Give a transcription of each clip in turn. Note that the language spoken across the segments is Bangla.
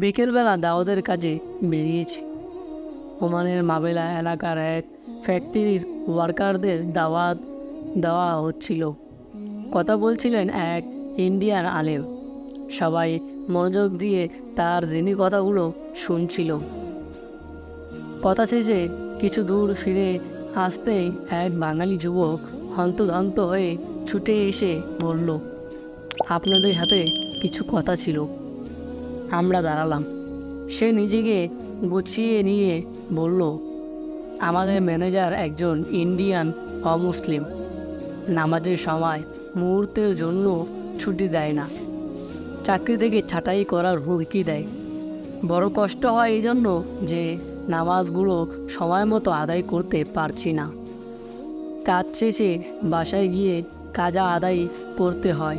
বিকেলবেলা দাওয়াতের কাজে বেরিয়েছি। ওমানের মাবেলা এলাকার এক ফ্যাক্টরির ওয়ার্কারদের দাওয়াত দেওয়া হচ্ছিল। কথা বলছিলেন এক ইন্ডিয়ান আলেম। সবাই মনোযোগ দিয়ে তার দিনী কথাগুলো শুনছিল। কথা শেষে কিছু দূর ফিরে আসতেই এক বাঙালি যুবক হন্তদন্ত হয়ে ছুটে এসে বলল, আপনাদের হাতে কিছু কথা ছিল। আমরা দাঁড়ালাম। সে নিজেকে গুছিয়ে নিয়ে বলল, আমাদের ম্যানেজার একজন ইন্ডিয়ান অমুসলিম। নামাজের সময় মুহূর্তের জন্য ছুটি দেয় না। চাকরি থেকে ছাঁটাই করার হুমকি দেয়। বড় কষ্ট হয় এই জন্য যে নামাজগুলো সময় মতো আদায় করতে পারছি না। কাজ শেষে বাসায় গিয়ে কাজা আদায় করতে হয়।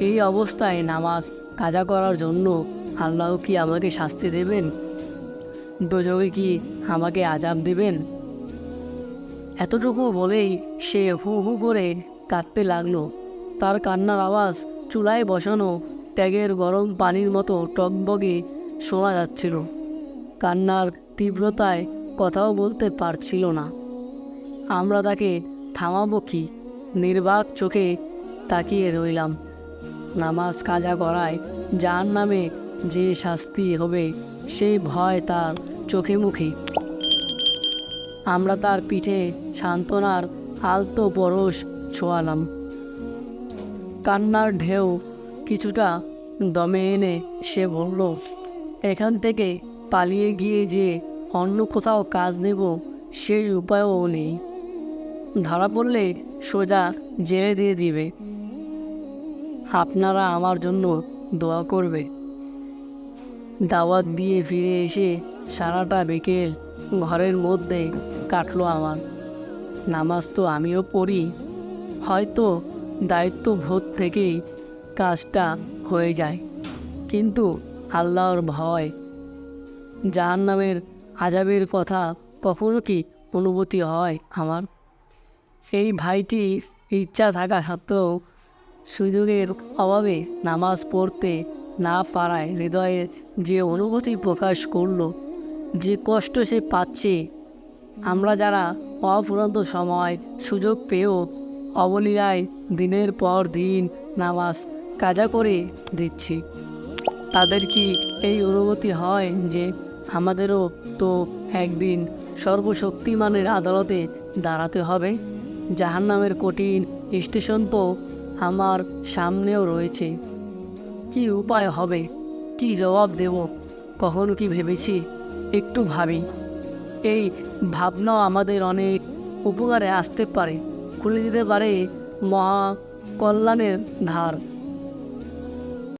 এই অবস্থায় নামাজ কাজা করার জন্য আল্লাহ কি আমাকে শাস্তি দেবেন? দোজকে কি আমাকে আজাব দেবেন? এতটুকু বলেই সে হু হু করে কাঁদতে লাগল। তার কান্নার আওয়াজ চুলায় বসানো ট্যাগের গরম পানির মতো টকবগে শোনা যাচ্ছিল। কান্নার তীব্রতায় কথাও বলতে পারছিল না। আমরা তাকে থামাবো কি? নির্বাক চোখে তাকিয়ে রইলাম। নামাজ কাজা করায় যার নামে যে শাস্তি হবে সেই ভয় তার চোখে মুখে। আমরা তার পিঠে সান্ত্বনার আলতো পরশ ছোঁয়ালাম। কান্নার ঢেউ কিছুটা দমে এনে সে বলল, এখান থেকে পালিয়ে গিয়ে যে অন্য কোথাও কাজ নেব, সেই উপায়ও নেই। ধরা পড়লে সোজা জেলে দিয়ে দিবে। আপনারা আমার জন্য দোয়া করবে। দাওয়াত দিয়ে ফিরে এসে সারাটা বিকেল ঘরের মধ্যে কাটলো আমার। নামাজ তো আমিও পড়ি, হয়তো দায়িত্ববোধ থেকেই কাজটা হয়ে যায়। কিন্তু আল্লাহর ভয়, জাহান্নামের আজাবের কথা কখনো কি অনুভূতি হয় আমার? এই ভাইটি ইচ্ছা থাকা সত্ত্বেও সুযোগের অভাবে নামাজ পড়তে না পারায় হৃদয়ে যে অনুভূতি প্রকাশ করল, যে কষ্ট সে পাচ্ছে, আমরা যারা অফুরন্ত সময় সুযোগ পেয়েও অবলীলায় দিনের পর দিন নামাজ কাজা করে দিচ্ছি। তাদের কি এই অনুভূতি হয় যে আমাদেরও তো একদিন সর্বশক্তিমানের আদালতে দাঁড়াতে হবে? জাহান্নামের কঠিন স্টেশন তো আমার সামনেও রয়েছে। কি উপায় হবে? কি জবাব দেব? কখনো কি ভেবেছি? একটু ভাবি। এই ভাবনা আমাদের অনেক উপকারে আসতে পারে। খুলে দিতে পারে মহা কল্যাণের ধার।